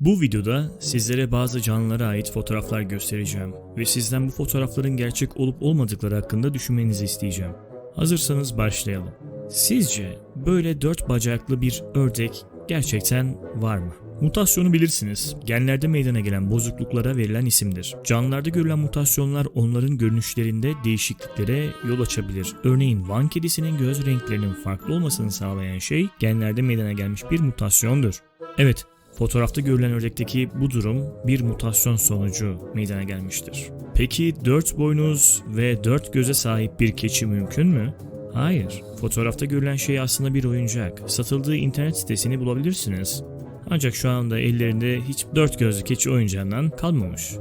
Bu videoda sizlere bazı canlılara ait fotoğraflar göstereceğim ve sizden bu fotoğrafların gerçek olup olmadıkları hakkında düşünmenizi isteyeceğim. Hazırsanız başlayalım. Sizce böyle dört bacaklı bir ördek gerçekten var mı? Mutasyonu bilirsiniz. Genlerde meydana gelen bozukluklara verilen isimdir. Canlılarda görülen mutasyonlar onların görünüşlerinde değişikliklere yol açabilir. Örneğin Van kedisinin göz renklerinin farklı olmasını sağlayan şey genlerde meydana gelmiş bir mutasyondur. Evet, Fotoğrafta görülen ördekteki bu durum bir mutasyon sonucu meydana gelmiştir. Peki dört boynuz ve dört göze sahip bir keçi mümkün mü? Hayır. Fotoğrafta görülen şey aslında bir oyuncak. Satıldığı internet sitesini bulabilirsiniz. Ancak şu anda ellerinde hiç dört gözlü keçi oyuncağından kalmamış.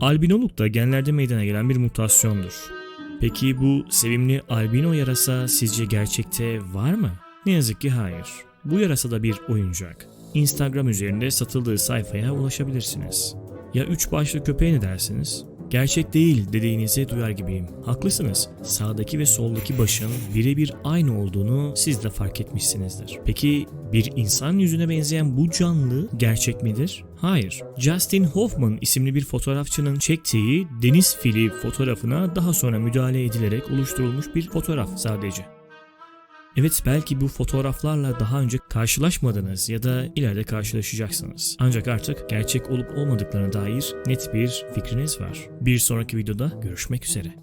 Albinoluk da genlerde meydana gelen bir mutasyondur. Peki bu sevimli albino yarasa sizce gerçekte var mı? Ne yazık ki hayır. Bu yarasa da bir oyuncak. Instagram üzerinde satıldığı sayfaya ulaşabilirsiniz. Ya üç başlı köpeğe ne dersiniz? Gerçek değil dediğinizi duyar gibiyim. Haklısınız. Sağdaki ve soldaki başın birebir aynı olduğunu siz de fark etmişsinizdir. Peki bir insan yüzüne benzeyen bu canlı gerçek midir? Hayır. Justin Hoffman isimli bir fotoğrafçının çektiği deniz fili fotoğrafına daha sonra müdahale edilerek oluşturulmuş bir fotoğraf sadece. Evet belki bu fotoğraflarla daha önce karşılaşmadınız ya da ileride karşılaşacaksınız. Ancak artık gerçek olup olmadıklarına dair net bir fikriniz var. Bir sonraki videoda görüşmek üzere.